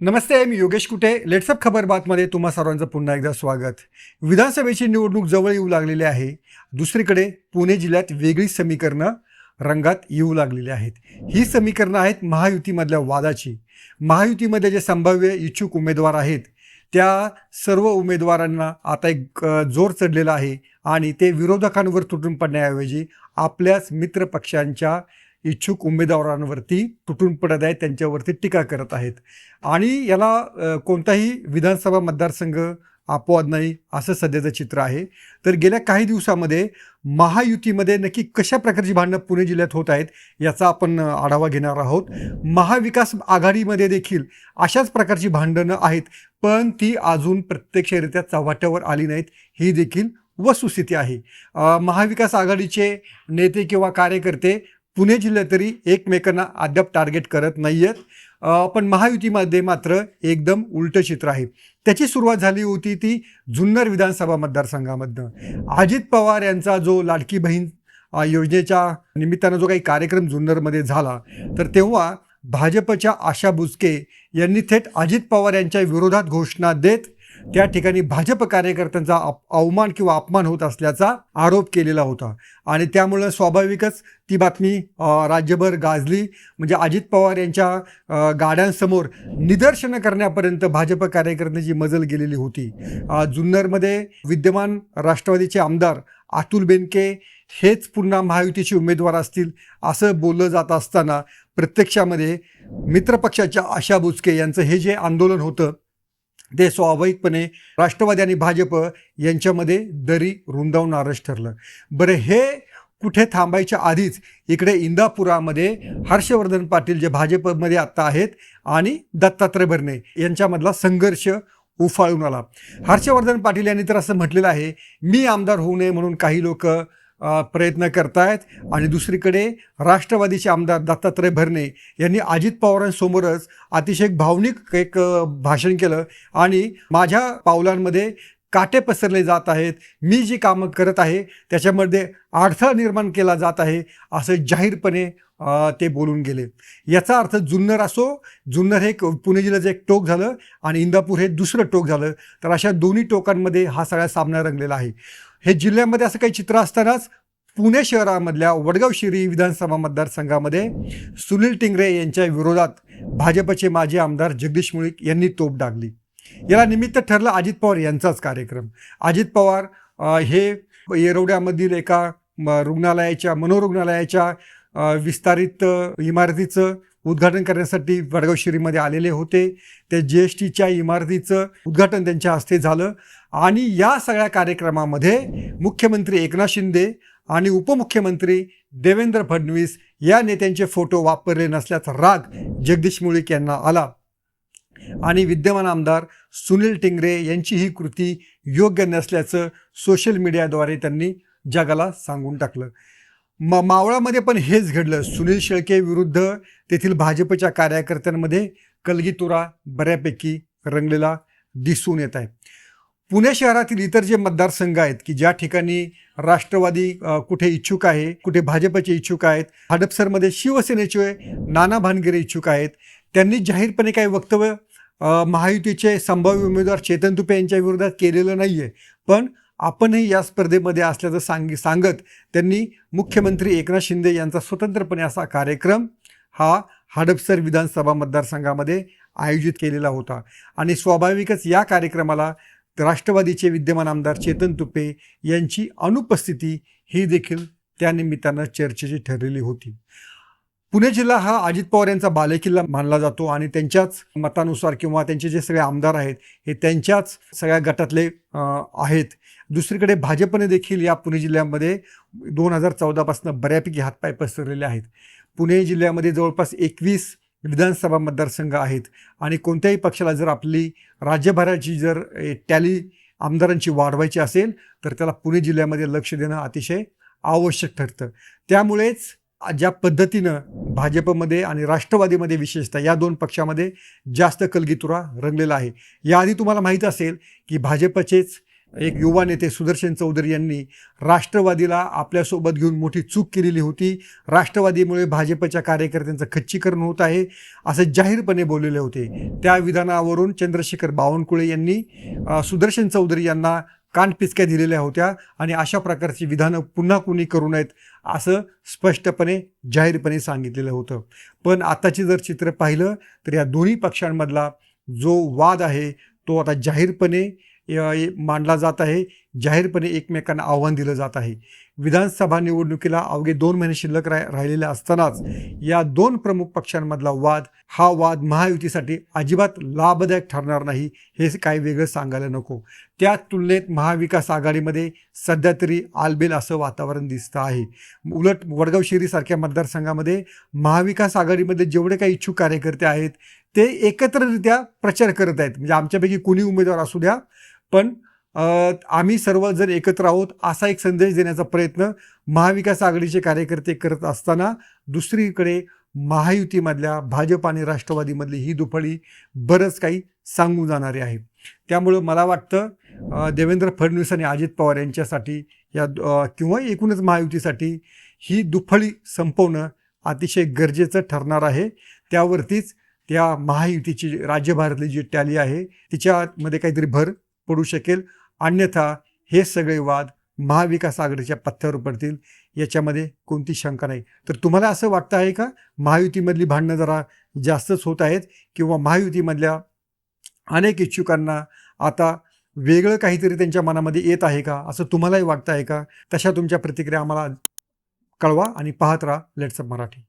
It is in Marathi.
नमस्ते मी योगेश कुटे. लेट्सअप खबर बातमध्ये तुम्हा सर्वांचं पुन्हा एकदा स्वागत. विधानसभेची निवडणूक जवळ येऊ लागलेली आहे. दुसरीकडे पुणे जिल्ह्यात वेगळी समीकरणं रंगात येऊ लागलेली आहेत. ही समीकरणं आहेत महायुतीमधल्या वादाची. महायुतीमध्ये जे संभाव्य इच्छुक उमेदवार आहेत त्या सर्व उमेदवारांना आता एक जोर चढलेला आहे आणि ते विरोधकांवर तुटून पडण्याऐवजी आपल्याच मित्रपक्षांच्या इच्छुक उमेदवारांवरती तुटून पडत आहेत त्यांच्यावरती टीका करत आहेत. आणि याला कोणताही विधानसभा मतदारसंघ अपवाद नाही असं सध्याचं चित्र आहे. तर गेल्या काही दिवसामध्ये महायुतीमध्ये नक्की कशा प्रकारची भांडणं पुणे जिल्ह्यात होत आहेत याचा आपण आढावा घेणार आहोत. महाविकास आघाडीमध्ये देखील अशाच प्रकारची भांडणं आहेत पण ती अजून प्रत्यक्षरित्या चव्हाट्यावर आली नाहीत ही देखील वस्तुस्थिती आहे. महाविकास आघाडीचे नेते किंवा कार्यकर्ते पुणे जिल्ह्यात तरी एकमेकांना अद्याप टार्गेट करत नाही आहेत पण महायुतीमध्ये मात्र एकदम उलटं चित्र आहे. त्याची सुरुवात झाली होती ती जुन्नर विधानसभा मतदारसंघामधनं. अजित पवार यांचा जो लाडकी बहीण योजनेच्या निमित्तानं जो काही कार्यक्रम जुन्नरमध्ये झाला तर तेव्हा भाजपच्या आशा बुचके यांनी थेट अजित पवार यांच्या विरोधात घोषणा देत त्या ठिकाणी भाजप कार्यकर्त्यांचा अप अवमान किंवा अपमान होत असल्याचा आरोप केलेला होता. आणि त्यामुळं स्वाभाविकच ती बातमी राज्यभर गाजली. म्हणजे अजित पवार यांच्या गाड्यांसमोर निदर्शनं करण्यापर्यंत भाजप कार्यकर्त्यांची मजल गेलेली होती. जुन्नरमध्ये विद्यमान राष्ट्रवादीचे आमदार अतुल बेनके हेच पुन्हा महायुतीचे उमेदवार असतील असं बोललं जात असताना प्रत्यक्षामध्ये मित्रपक्षाच्या आशा बुचके यांचं हे जे आंदोलन होतं ते स्वाभाविकपणे राष्ट्रवादी आणि भाजप यांच्यामध्ये दरी रुंदावणारच ठरलं. बरं हे कुठे थांबायच्या आधीच इकडे इंदापुरामध्ये हर्षवर्धन पाटील जे भाजपमध्ये आत्ता आहेत आणि दत्तात्रय भरणे यांच्यामधला संघर्ष उफाळून आला. हर्षवर्धन पाटील यांनी तर असं म्हटलेलं आहे मी आमदार होऊ नये म्हणून काही लोक प्रयत्न करतायत. आणि दुसरीकडे राष्ट्रवादीचे आमदार दत्तात्रय भरणे यांनी अजित पवारांसमोरच अतिशय भावनिक एक भाषण केलं. आणि माझ्या पावलांमध्ये काटे पसरले जात आहेत. मी जी कामं करत आहे त्याच्यामध्ये अडथळा निर्माण केला जात आहे असं जाहीरपणे ते बोलून गेले. याचा अर्थ जुन्नर असो जुन्नर हे एक पुणे जिल्ह्याचं एक टोक झालं आणि इंदापूर हे दुसरं टोक झालं. तर अशा दोन्ही टोकांमध्ये हा सगळा सामना रंगलेला आहे. हे जिल्ह्यामध्ये असं काही चित्र असतानाच पुणे शहरामधल्या वडगाव शिरी विधानसभा मतदारसंघामध्ये सुनील टिंगरे यांच्या विरोधात भाजपचे माजी आमदार जगदीश मुळीक यांनी तोप डागली. याला निमित्त ठरला अजित पवार यांचाच कार्यक्रम. अजित पवार हे येरवड्यामधील एका म, रुग्णालयाच्या मनोरुग्णालयाच्या विस्तारित इमारतीचं उद्घाटन करण्यासाठी वडगाव शिरीमध्ये आलेले होते. त्या जी एस टीच्या इमारतीचं उद्घाटन त्यांच्या हस्ते झालं. आणि या सगळ्या कार्यक्रमामध्ये मुख्यमंत्री एकनाथ शिंदे आणि उपमुख्यमंत्री देवेंद्र फडणवीस या नेत्यांचे फोटो वापरले नसल्याचा राग जगदीश मुळीक यांना आला. आणि विद्यमान आमदार सुनील टिंगरे यांची ही कृती योग्य नसल्याचं सोशल मीडियाद्वारे त्यांनी जगाला सांगून टाकलं. म मावळामध्ये पण हेच घडलं. सुनील शेळके विरुद्ध तेथील भाजपच्या कार्यकर्त्यांमध्ये कलगीतुरा बऱ्यापैकी रंगलेला दिसून येत आहे. पुणे शहरातील इतर जे मतदारसंघ आहेत की ज्या ठिकाणी राष्ट्रवादी कुठे इच्छुक आहे कुठे भाजपचे इच्छुक आहेत हडपसरमध्ये शिवसेनेचे नाना भानगिरे इच्छुक आहेत त्यांनी जाहीरपणे काही वक्तव्य महायुतीचे संभाव्य उमेदवार चेतन तुपे यांच्या विरोधात केलेलं नाही आहे पण आपणही या स्पर्धेमध्ये असल्याचं सांग सांगत त्यांनी मुख्यमंत्री एकनाथ शिंदे यांचा स्वतंत्रपणे असा कार्यक्रम हा हडपसर विधानसभा मतदारसंघामध्ये आयोजित केलेला होता. आणि स्वाभाविकच या कार्यक्रमाला राष्ट्रवादीचे विद्यमान आमदार चेतन तुपे यांची अनुपस्थिती ही देखील त्यानिमित्तानं चर्चेची ठरलेली होती. पुणे जिल्हा हा अजित पवार यांचा बालेकिल्ला मानला जातो आणि त्यांच्याच मतानुसार किंवा त्यांचे जे सगळे आमदार आहेत हे त्यांच्याच सगळ्या गटातले आहेत. दुसरीकडे भाजपने देखील या पुणे जिल्ह्यामध्ये दोन हजार चौदापासून बऱ्यापैकी हातपाय पसरलेले आहेत. पुणे जिल्ह्यामध्ये जवळपास एकवीस विधानसभा मतदारसंघ आहेत आणि कोणत्याही पक्षाला जर आपली राज्यभराची जर ए, टॅली आमदारांची वाढवायची असेल तर त्याला पुणे जिल्ह्यामध्ये लक्ष देणं अतिशय आवश्यक ठरतं. त्यामुळेच ज्या पद्धतीनं भाजपमध्ये आणि राष्ट्रवादीमध्ये विशेषतः या दोन पक्षामध्ये जास्त कलगीतुरा रंगलेला आहे. याआधी तुम्हाला माहीत असेल की भाजपचेच एक युवा नेते सुदर्शन चौधरी यांनी राष्ट्रवादीला आपल्यासोबत घेऊन मोठी चूक केलेली होती. राष्ट्रवादीमुळे भाजपच्या कार्यकर्त्यांचं खच्चीकरण होत आहे असं जाहीरपणे बोललेले होते. त्या विधानावरून चंद्रशेखर बावनकुळे यांनी सुदर्शन चौधरी यांना कानपिचक्या दिलेल्या होत्या आणि अशा प्रकारची विधानं पुन्हा कुणी करू नयेत असं स्पष्टपणे जाहीरपणे सांगितलेलं होतं. पण आत्ताचे जर चित्र पाहिलं तर या दोन्ही पक्षांमधला जो वाद आहे तो आता जाहीरपणे मांडला जात आहे. जाहीरपणे एकमेकांना आव्हान दिलं जात आहे. विधानसभा निवडणुकीला अवघे दोन महिने शिल्लक राह राहिलेले असतानाच या दोन प्रमुख पक्षांमधला वाद हा वाद महायुतीसाठी अजिबात लाभदायक ठरणार नाही हे काही वेगळं सांगायला नको. त्या तुलनेत महाविकास आघाडीमध्ये सध्या तरी आलबेल असं वातावरण दिसतं आहे. उलट वडगाव शिरीसारख्या मतदारसंघामध्ये महाविकास आघाडीमध्ये जेवढे काही इच्छुक कार्यकर्ते आहेत ते एकत्ररित्या प्रचार करत आहेत. म्हणजे आमच्यापैकी कोणी उमेदवार असू द्या पण आम्ही आम्ही सर्वजण एकत्र आहोत असा एक संदेश देण्याचा प्रयत्न महाविकास आघाडीचे कार्यकर्ते करत असताना दुसरीकडे महायुतीमधल्या भाजप आणि राष्ट्रवादीमधली ही दुफळी बरंच काही सांगून जाणारी आहे. त्यामुळं मला वाटतं देवेंद्र फडणवीस आणि अजित पवार यांच्यासाठी या किंवा एकूणच महायुतीसाठी ही दुफळी संपवणं अतिशय गरजेचं ठरणार आहे. त्यावरतीच त्या महायुतीची राज्यभारतली जी टॅली आहे तिच्यामध्ये काहीतरी भर पडू शकेल. अन्यथा हे सगळे वाद महाविकास आघाडीच्या पथ्यावर पडतील याच्यामध्ये कोणती शंका नाही. तर तुम्हाला असं वाटतं आहे का? महायुतीमधली भांडणं जरा जास्तच होत आहेत किंवा महायुतीमधल्या अनेक इच्छुकांना आता वेगळं काहीतरी त्यांच्या मनामध्ये येत आहे का? असं तुम्हालाही वाटतं आहे का? तशा तुमच्या प्रतिक्रिया आम्हाला कळवा आणि पाहत राहा. लेट्सअप मराठी.